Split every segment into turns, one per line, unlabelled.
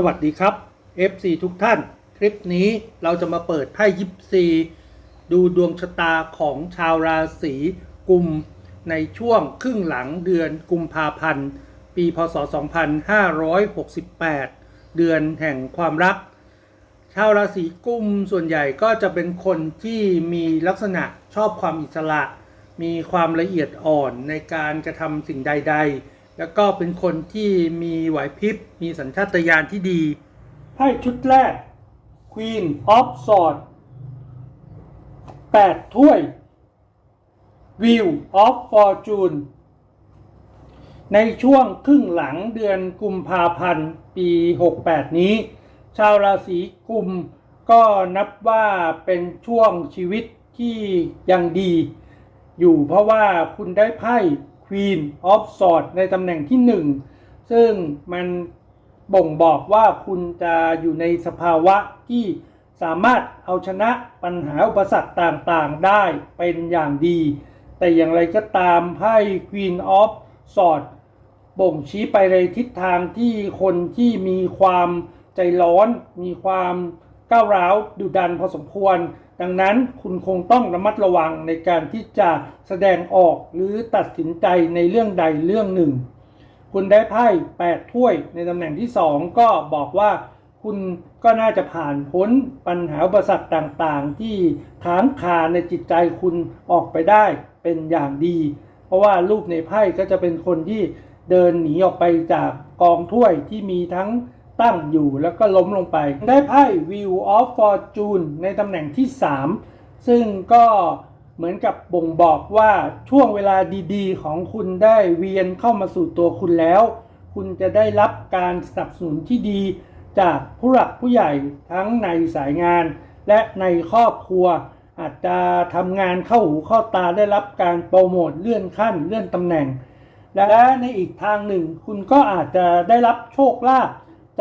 สวัสดีครับ FC ทุกท่าน คลิปนี้เราจะมาเปิดไพ่ยิปซีดูดวงชะตาของชาวราศีกุม ในช่วงครึ่งหลังเดือนกุมภาพันธ์ ปีพศ 2568 เดือนแห่งความรัก ชาวราศีกุมส่วนใหญ่ก็จะเป็นคนที่มีลักษณะชอบความอิสระ มีความละเอียดอ่อนในการกระทำสิ่งใด ๆ แล้วก็เป็นคนที่มีไหวพริบ มีสัญชาตญาณที่ดีไพ่ชุดแรก Queen of Swords 8 ถ้วย Wheel of Fortune ในช่วงครึ่งหลังเดือนกุมภาพันธ์ ปี 68 นี้ ชาวราศีกุมก็นับว่าเป็นช่วงชีวิตที่ยังดี อยู่เพราะว่าคุณได้ไพ่ Queen of Swords ในตำแหน่งที่ 1 ซึ่งมันบ่งบอกว่าคุณจะอยู่ในสภาวะที่สามารถเอาชนะปัญหาอุปสรรคต่างๆได้เป็นอย่างดี แต่อย่างไรก็ตามไพ่ Queen of Swords บ่งชี้ไปในทิศทางที่คนที่มีความใจร้อน มีความก้าวร้าวดุดันพอสมควร ดังนั้นคุณคงต้องระมัดระวังในการที่จะแสดงออกหรือตัดสินใจในเรื่องใดเรื่องหนึ่ง คุณได้ไพ่8ถ้วยในตำแหน่งที่ 2 ก็บอกว่าคุณก็น่าจะผ่านพ้นปัญหาอุปสรรคต่างๆ ที่ค้างคาในจิตใจคุณออกไปได้เป็นอย่างดี เพราะว่ารูปในไพ่ก็จะเป็นคนที่เดินหนีออกไปจากกองถ้วยที่มีทั้ง ตั้งอยู่แล้วก็ล้มลงไป ได้ไพ่ View of Fortune ในตำแหน่งที่ 3 ซึ่งก็เหมือนกับบ่งบอกว่าช่วงเวลาดีๆ ของคุณได้เวียนเข้ามาสู่ตัวคุณแล้ว คุณจะได้รับการสนับสนุนที่ดี จากผู้หลักผู้ใหญ่ทั้งในสายงาน และในครอบครัว อาจจะทำงานเข้าหูเข้าตาได้รับการโปรโมทเลื่อนขั้นเลื่อนตำแหน่ง และในอีกทางหนึ่ง คุณก็อาจจะได้รับโชคลาภ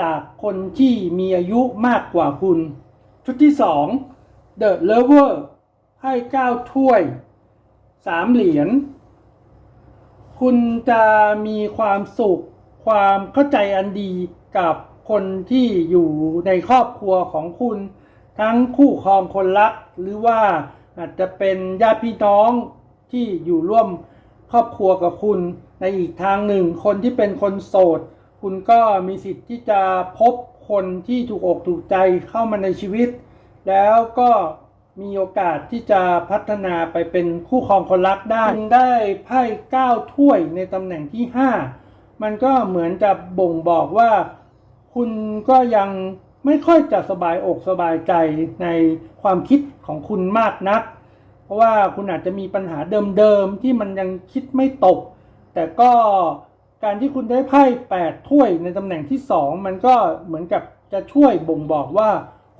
จากคนที่มีอายุมากกว่าคุณ ชุดที่ 2 The Lover ให้ 9 ถ้วย 3 เหรียญ คุณจะมีความสุข ความเข้าใจอันดีกับคนที่อยู่ในครอบครัวของคุณ ทั้งคู่ครองคนรัก หรือว่าอาจจะเป็นญาติพี่น้องที่อยู่ร่วมครอบครัวกับคุณ ในอีกทางหนึ่งคนที่เป็นคนโสด คุณก็มีสิทธิ์ที่จะพบคนที่ถูกอกถูกใจเข้ามาในชีวิต แล้วก็มีโอกาสที่จะพัฒนาไปเป็นคู่ครองคนรักได้คุณได้ไพ่9ถ้วยในตำแหน่งที่ 5 มันก็เหมือนจะบ่งบอกว่า คุณก็ยังไม่ค่อยจะสบายอกสบายใจในความคิดของคุณมากนัก เพราะว่าคุณอาจจะมีปัญหาเดิมๆที่มันยังคิดไม่ตก แต่ก็ การที่คุณได้ไพ่8ถ้วยในตำแหน่งที่2มันก็เหมือนกับจะช่วยบ่งบอกว่า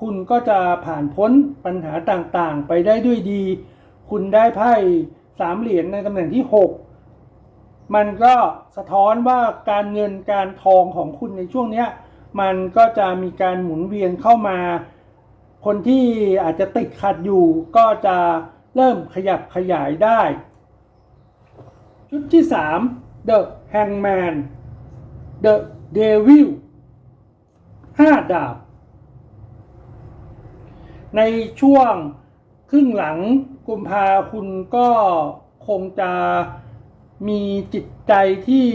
คุณก็จะผ่านพ้นปัญหาต่างๆ ไปได้ด้วยดี คุณได้ไพ่สามเหรียญในตำแหน่งที่6มันก็สะท้อนว่าการเงินการทองของคุณในช่วงเนี้ยมันก็จะมีการหมุนเวียนเข้ามา คนที่อาจจะติดขัดอยู่ก็จะเริ่มขยับขยายได้ ชุดที่3 The Hangman The Devil 5ดาบ ในช่วงครึ่งหลังกุมภาคุณก็คงจะมีจิตใจที่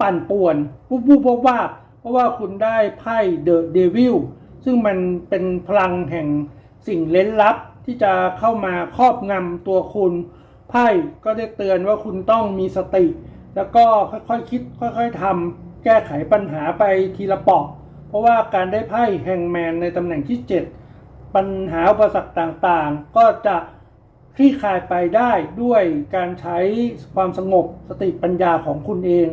ปั่นป่วนวุบวุบวับวาบเพราะว่าคุณได้ไพ่เดอะเดวิลซึ่งมันเป็นพลังแห่งสิ่งเล้นลับที่จะเข้ามาครอบงำตัวคุณ ไพ่ก็ได้เตือนว่าคุณต้องมีสติ แล้วก็ค่อยๆคคิดค่อยๆทำแก้ไขปัญหาไปทีละเปาะเพราะว่าการได้ไพ่แฮงแมนในตำแหน่งที่ 7 ปัญหาอุปสรรคต่างๆ ก็จะคลี่คลายไปได้ด้วยการใช้ความสงบสติปัญญาของคุณเอง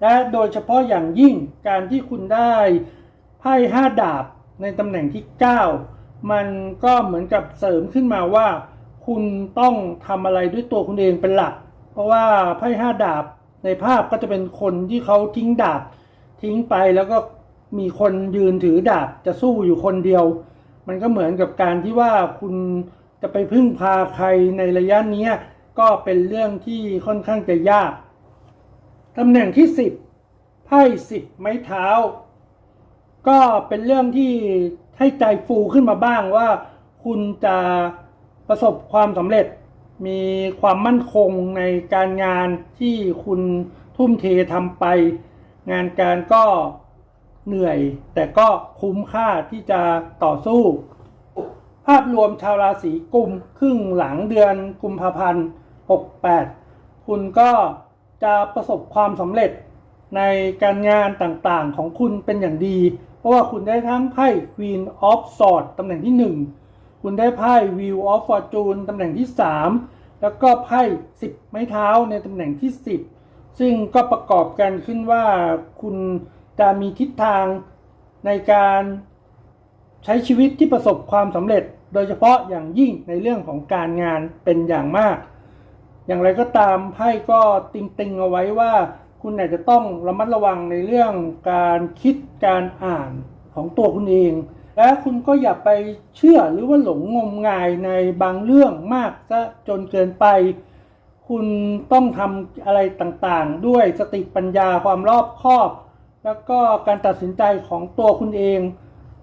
และโดยเฉพาะอย่างยิ่งการที่คุณได้ไพ่ห้าดาบในตำแหน่งที่ 9 มันก็เหมือนกับเสริมขึ้นมาว่า คุณต้องทำอะไรด้วยตัวคุณเองเป็นหลัก เพราะว่าไพ่ห้าดาบ ในภาพก็จะเป็นคนที่เขาทิ้งดาบทิ้งไปแล้วก็มีคนยืนถือดาบจะสู้อยู่คนเดียว มันก็เหมือนกับการที่ว่าคุณจะไปพึ่งพาใครในระยะนี้ก็เป็นเรื่องที่ค่อนข้างจะยาก ตำแหน่งที่ 10ไพ่สิบไม้เท้า ก็เป็นเรื่องที่ให้ใจฟูขึ้นมาบ้างว่า คุณจะประสบความสำเร็จ มีความมั่นคงในการงานที่คุณทุ่มเททำไป งานการก็เหนื่อย แต่ก็คุ้มค่าที่จะต่อสู้ ภาพรวมชาวราศีกุมครึ่งหลังเดือนกุมภาพันธ์ 68 คุณก็จะประสบความสำเร็จในการงานต่างๆของคุณเป็นอย่างดี เพราะว่าคุณได้ทั้งไพ่ Queen of Swords ตำแหน่งที่ 1 คุณได้ไพ่ Wheel of Fortune ตำแหน่งที่ 3 แล้วก็ไพ่ 10 ไม้เท้าในตำแหน่งที่ 10 ซึ่งก็ประกอบกันขึ้นว่าคุณจะมีทิศทางในการใช้ชีวิตที่ประสบความสำเร็จ โดยเฉพาะอย่างยิ่งในเรื่องของการงานเป็นอย่างมาก อย่างไรก็ตามไพ่ก็ติงๆเอาไว้ว่า คุณอาจจะต้องระมัดระวังในเรื่องการคิดการอ่านของตัวคุณเอง และคุณก็อย่าไปเชื่อหรือว่าหลงงมงายในบางเรื่องมากซะจนเกินไป คุณต้องทำอะไรต่างๆ ด้วยสติปัญญาความรอบคอบ แล้วก็การตัดสินใจของตัวคุณเอง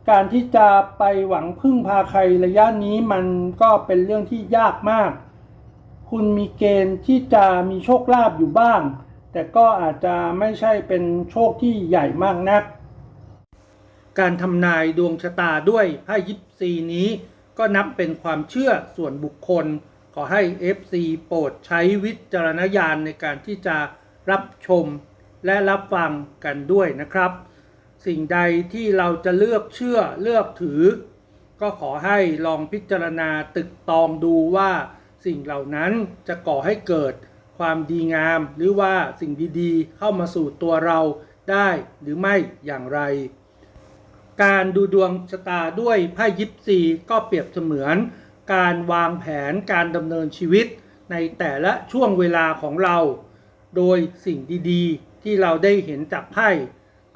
การที่จะไปหวังพึ่งพาใครระยะนี้มันก็เป็นเรื่องที่ยากมาก คุณมีเกณฑ์ที่จะมีโชคลาภอยู่บ้าง แต่ก็อาจจะไม่ใช่เป็นโชคที่ใหญ่มากนัก การทำนายดวงชะตาด้วยไพ่ยิปซีนี้ ก็นับเป็นความเชื่อส่วนบุคคล ขอให้ FC โปรดใช้วิจารณญาณในการที่จะรับชมและรับฟังกันด้วยนะครับ สิ่งใดที่เราจะเลือกเชื่อเลือกถือ ก็ขอให้ลองพิจารณาตึกตองดูว่า สิ่งเหล่านั้นจะก่อให้เกิดความดีงาม หรือว่าสิ่งดีๆ เข้ามาสู่ตัวเราได้หรือไม่อย่างไร การดูดวงชะตาด้วยไพ่ยิปซีก็เปรียบเสมือน การวางแผนการดำเนินชีวิตในแต่ละช่วงเวลาของเรา โดยสิ่งดีๆ ที่เราได้เห็นจากไพ่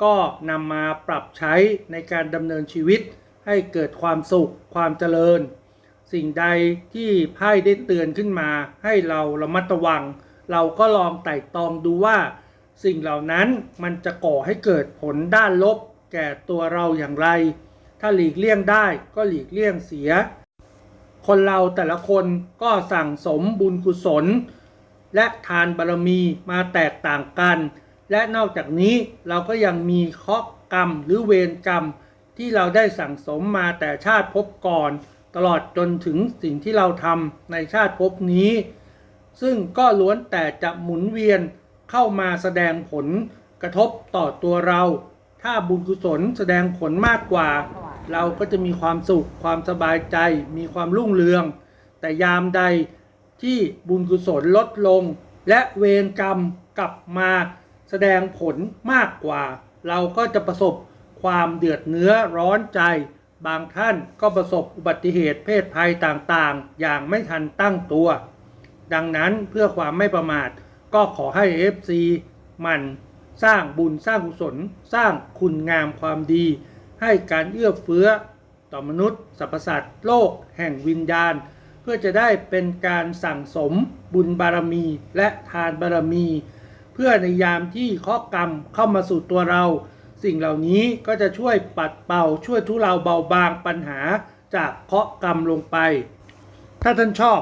ก็นำมาปรับใช้ในการดำเนินชีวิต ให้เกิดความสุขความเจริญ สิ่งใดที่ไพ่ได้เตือนขึ้นมา ให้เราระมัดระวัง เราก็ลองไต่ตองดูว่า สิ่งเหล่านั้นมันจะก่อให้เกิดผลด้านลบ แก่ตัวเราอย่างไร ถ้าหลีกเลี่ยงได้ก็หลีกเลี่ยงเสีย คนเราแต่ละคนก็สั่งสมบุญกุศล และทานบารมีมาแตกต่างกัน และนอกจากนี้เราก็ยังมีเคราะห์กรรมหรือเวรกรรมที่เราได้สั่งสมมาแต่ชาติภพก่อน ตลอดจนถึงสิ่งที่เราทำในชาติภพนี้ ซึ่งก็ล้วนแต่จะหมุนเวียนเข้ามาแสดงผลกระทบต่อตัวเรา ถ้าบุญกุศลแสดงผลมากกว่า เราก็จะมีความสุข ความสบายใจ มีความรุ่งเรือง แต่ยามใดที่บุญกุศลลดลง และเวรกรรมกลับมาแสดงผลมากกว่า เราก็จะประสบความเดือดเนื้อร้อนใจ บางท่านก็ประสบอุบัติเหตุเพศภัยต่างๆ อย่างไม่ทันตั้งตัว ดังนั้นเพื่อความไม่ประมาทก็ขอให้ FC มัน สร้างบุญสร้างกุศล สร้างคุณงามความดี ให้การเอื้อเฟื้อต่อมนุษย์สรรพสัตว์โลกแห่งวิญญาณ เพื่อจะได้เป็นการสั่งสมบุญบารมีและทานบารมี เพื่อในยามที่ข้อกรรมเข้ามาสู่ตัวเรา สิ่งเหล่านี้ก็จะช่วยปัดเป่าช่วยทุเลาเบาบางปัญหาจากเคาะกรรมลงไป ถ้าท่านชอบ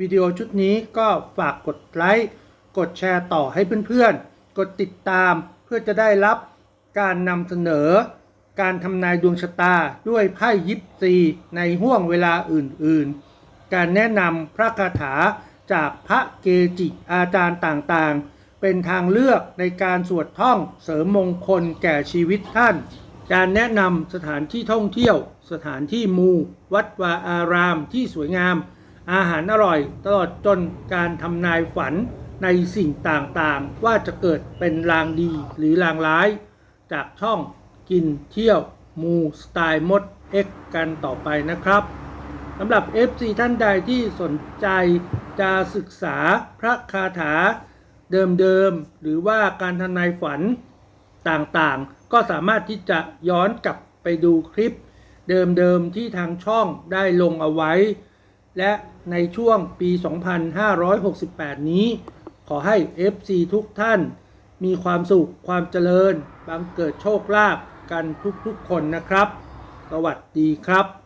วิดีโอชุดนี้ก็ฝากกดไลค์ กดแชร์ต่อให้เพื่อนๆ กดติดตามเพื่อจะได้รับการนำเสนอ การทำนายดวงชะตาด้วยไพ่ยิปซีในห่วงเวลาอื่นๆ การแนะนำพระคาถาจากพระเกจิอาจารย์ต่างๆ เป็นทางเลือกในการสวดท่องเสริมมงคลแก่ชีวิตท่าน การแนะนำสถานที่ท่องเที่ยว สถานที่มู วัดวาอารามที่สวยงาม อาหารอร่อยตลอดจนการทำนายฝัน ในสิ่งต่างๆ ว่าจะเกิดเป็นลางดีหรือลางร้าย จากช่องกินเที่ยวมูสไตล์มดเอ็กกันต่อไปนะครับสำหรับ FC ท่านใดที่สนใจจะศึกษาพระคาถาเดิมๆ หรือว่าการทำนายฝันต่างๆ ก็สามารถที่จะย้อนกลับไปดูคลิป เดิมๆ ที่ทางช่องได้ลงเอาไว้ และในช่วงปี 2568 นี้ ขอให้ FC ทุกท่านมีความสุขความเจริญ บังเกิดโชคลาภกันทุกๆคนนะครับ สวัสดีครับ